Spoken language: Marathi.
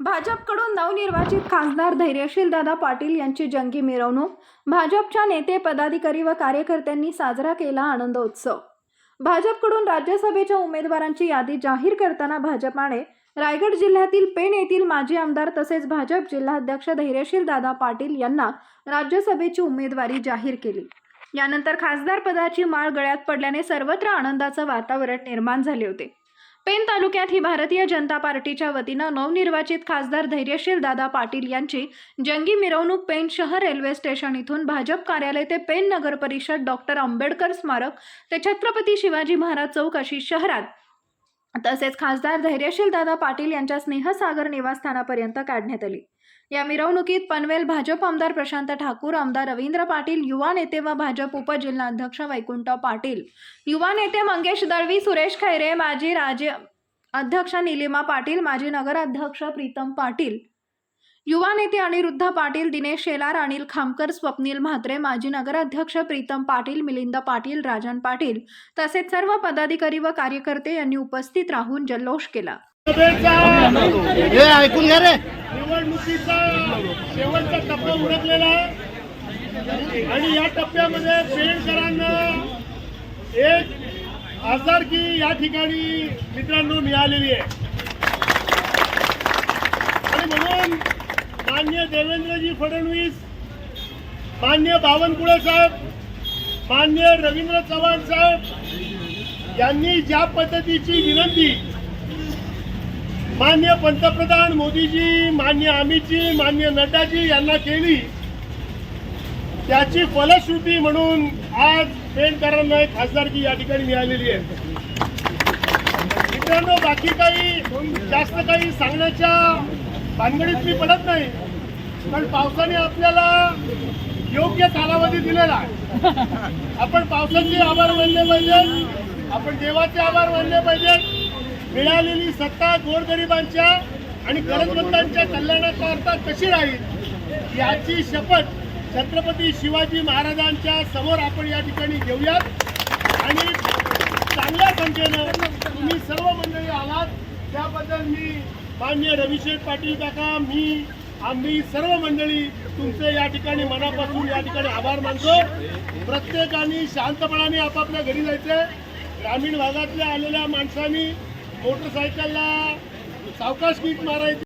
भाजपकडून नवनिर्वाचित खासदार धैर्यशील दादा पाटील यांची जंगी मिरवणूक. भाजपच्या नेते पदाधिकारी व कार्यकर्त्यांनी साजरा केला आनंदोत्सव. भाजपकडून राज्यसभेच्या उमेदवारांची यादी जाहीर करताना भाजपाने रायगड जिल्ह्यातील पेण येथील माजी आमदार तसेच भाजप जिल्हाध्यक्ष धैर्यशील दादा पाटील यांना राज्यसभेची उमेदवारी जाहीर केली. यानंतर खासदार पदाची माळ गळ्यात पडल्याने सर्वत्र आनंदाचं वातावरण निर्माण झाले होते. पेन तालुक्यात ही भारतीय जनता पार्टीच्या वतीनं नवनिर्वाचित खासदार धैर्यशील दादा पाटील यांची जंगी मिरवणूक पेन शहर रेल्वे स्टेशन इथून भाजप कार्यालय ते पेन नगर परिषद डॉक्टर आंबेडकर स्मारक ते छत्रपती शिवाजी महाराज चौक अशी शहरात तसेच खासदार धैर्यशील दादा पाटील यांच्या स्नेहसागर निवासस्थानापर्यंत काढण्यात आली. या मिरवणुकीत पनवेल भाजप आमदार प्रशांत ठाकूर आमदार रवींद्र पाटील युवा नेते व भाजप उपजिल्हाध्यक्ष वैकुंठ पाटील युवा नेते मंगेश दळवी सुरेश खैरे माजी राज्य अध्यक्ष निलिमा पाटील माजी नगराध्यक्ष प्रीतम पाटील युवा नेते अनिरुद्ध पाटील दिनेश शेलार अनिल खामकर स्वप्नील म्हात्रे माजी नगराध्यक्ष प्रीतम पाटील मिलिंद पाटील राजन पाटील तसेच सर्व पदाधिकारी व कार्यकर्ते यांनी उपस्थित राहून जल्लोष केला. हे ऐकून घ्या रे. निवडणुकीचा शेवटचा टप्पा उरकलेला आहे. आणि या टप्प्यामध्ये पेणकरांना एक आजारकी या ठिकाणी मित्रांनो मिळालेली आहे. आणि म्हणून मान्य देवेंद्रजी फडणवीस मान्य बावनकुळे साहेब मान्य रवींद्र चव्हाण साहेब यांनी ज्या पद्धतीची विनंती मान्य पंतप्रधान मोदीजी मान्य अमितजी मान्य नड्डाजी यांना केली त्याची फलश्रुती म्हणून आज पेंटकरांना एक खासदारकी या ठिकाणी मिळालेली आहे. मित्रांनो बाकी काही जास्त काही सांगण्याच्या भानगडीत मी पडत नाही. पण पावसाने आपल्याला योग्य कालावधी दिलेला आहे. आपण पावसाचे आभार मानले पाहिजेत आपण देवाचे आभार मानले पाहिजेत मिळालेली सत्ता गोरगरिबांच्या आणि गरजवंतांच्या कल्याणाकरता कशी राहील याची शपथ छत्रपती शिवाजी महाराजांच्या समोर आपण या ठिकाणी घेऊयात. आणि चांगल्या संख्येनं तुम्ही सर्व मंडळी आलात. त्याबद्दल मी मान्य रविशेठ पाटील काका मी आम्ही सर्व मंडळी तुमचे या ठिकाणी मनापासून या ठिकाणी आभार मानतो. प्रत्येकाने शांतपणाने आपापल्या घरी जायचंय ग्रामीण भागातल्या आलेल्या माणसांनी मोटरसायकलला सावकाश कीट मारायची.